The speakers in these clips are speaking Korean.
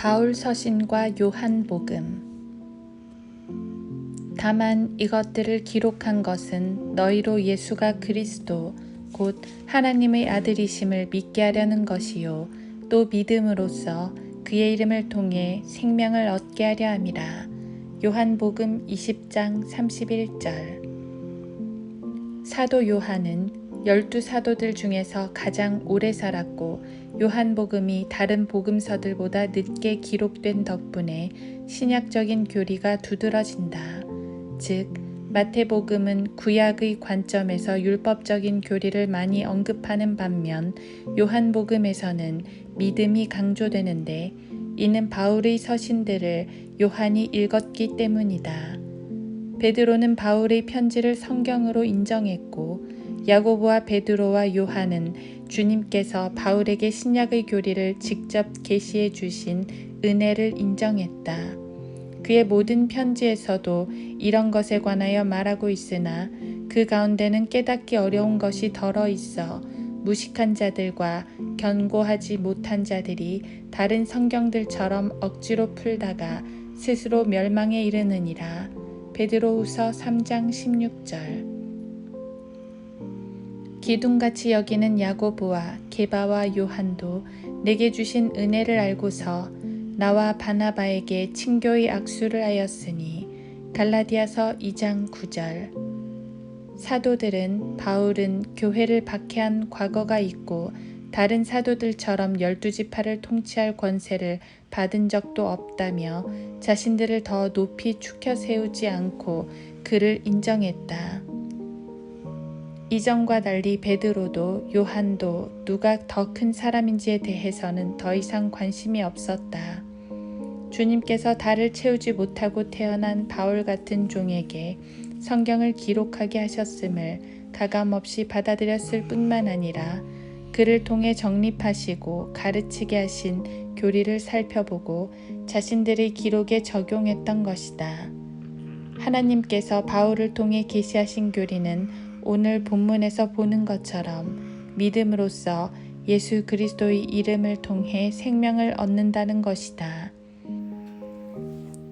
바울 서신과 요한 복음. 다만 이것들을 기록한 것은 너희로 예수가 그리스도 곧 하나님의 아들이심을 믿게 하려는 것이요 또 믿음으로써 그의 이름을 통해 생명을 얻게 하려 함이라. 요한복음 20장 31절. 사도 요한은 열두 사도들 중에서 가장 오래 살았고 요한복음이 다른 복음서들보다 늦게 기록된 덕분에 신약적인 교리가 두드러진다. 즉, 마태복음은 구약의 관점에서 율법적인 교리를 많이 언급하는 반면 요한복음에서는 믿음이 강조되는데 이는 바울의 서신들을 요한이 읽었기 때문이다. 베드로는 바울의 편지를 성경으로 인정했고 야고보와 베드로와 요한은 주님께서 바울에게 신약의 교리를 직접 계시해 주신 은혜를 인정했다. 그의 모든 편지에서도 이런 것에 관하여 말하고 있으나 그 가운데는 깨닫기 어려운 것이 덜어 있어 무식한 자들과 견고하지 못한 자들이 다른 성경들처럼 억지로 풀다가 스스로 멸망에 이르느니라. 베드로후서 3장 16절 기둥같이 여기는 야고보와 게바와 요한도 내게 주신 은혜를 알고서 나와 바나바에게 친교의 악수를 하였으니 갈라디아서 2장 9절 사도들은 바울은 교회를 박해한 과거가 있고 다른 사도들처럼 열두 지파를 통치할 권세를 받은 적도 없다며 자신들을 더 높이 축혀 세우지 않고 그를 인정했다. 이전과 달리 베드로도 요한도 누가 더 큰 사람인지에 대해서는 더 이상 관심이 없었다. 주님께서 달을 채우지 못하고 태어난 바울 같은 종에게 성경을 기록하게 하셨음을 가감없이 받아들였을 뿐만 아니라 그를 통해 정립하시고 가르치게 하신 교리를 살펴보고 자신들의 기록에 적용했던 것이다. 하나님께서 바울을 통해 계시하신 교리는 오늘 본문에서 보는 것처럼 믿음으로써 예수 그리스도의 이름을 통해 생명을 얻는다는 것이다.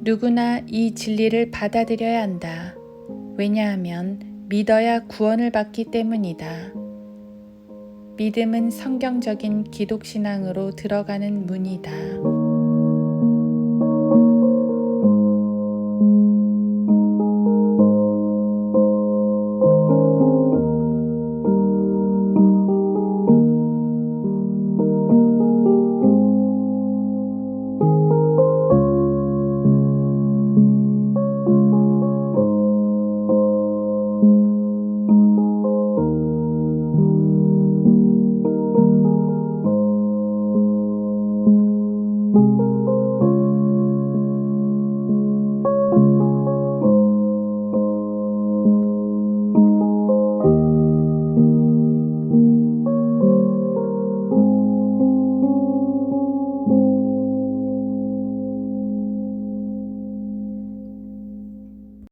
누구나 이 진리를 받아들여야 한다. 왜냐하면 믿어야 구원을 받기 때문이다. 믿음은 성경적인 기독신앙으로 들어가는 문이다.